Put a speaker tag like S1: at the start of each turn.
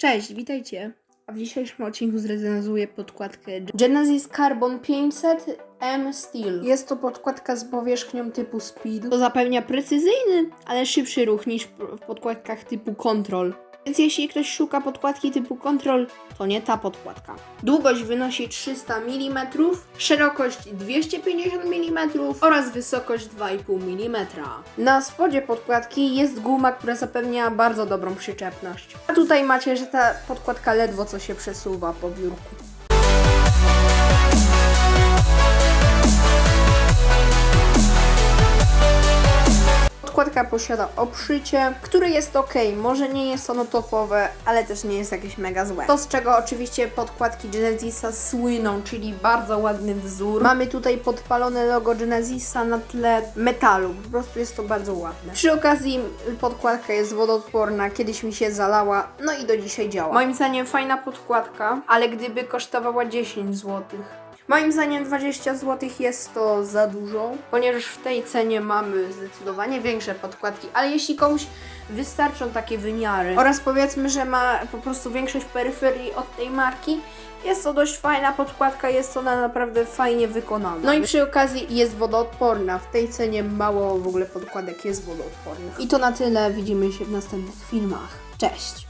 S1: Cześć, witajcie. A w dzisiejszym odcinku zrecenzuję podkładkę Genesis Carbon 500 M Steel. Jest to podkładka z powierzchnią typu Speed. To zapewnia precyzyjny, ale szybszy ruch niż w podkładkach typu Control. Więc jeśli ktoś szuka podkładki typu Control, to nie ta podkładka. Długość wynosi 300 mm, szerokość 250 mm oraz wysokość 2,5 mm. Na spodzie podkładki jest guma, która zapewnia bardzo dobrą przyczepność. A tutaj macie, że ta podkładka ledwo co się przesuwa po biurku. Podkładka posiada obszycie, które jest ok. Może nie jest ono topowe, ale też nie jest jakieś mega złe. To z czego oczywiście podkładki Genesisa słyną, czyli bardzo ładny wzór. Mamy tutaj podpalone logo Genesisa na tle metalu. Po prostu jest to bardzo ładne. Przy okazji podkładka jest wodoodporna, kiedyś mi się zalała, no i do dzisiaj działa. Moim zdaniem fajna podkładka, ale gdyby kosztowała 10 zł, Moim zdaniem 20 zł jest to za dużo, ponieważ w tej cenie mamy zdecydowanie większe podkładki, ale jeśli komuś wystarczą takie wymiary oraz powiedzmy, że ma po prostu większość peryferii od tej marki, jest to dość fajna podkładka, jest ona naprawdę fajnie wykonana. No i przy okazji jest wodoodporna. W tej cenie mało w ogóle podkładek jest wodoodpornych. I to na tyle. Widzimy się w następnych filmach. Cześć!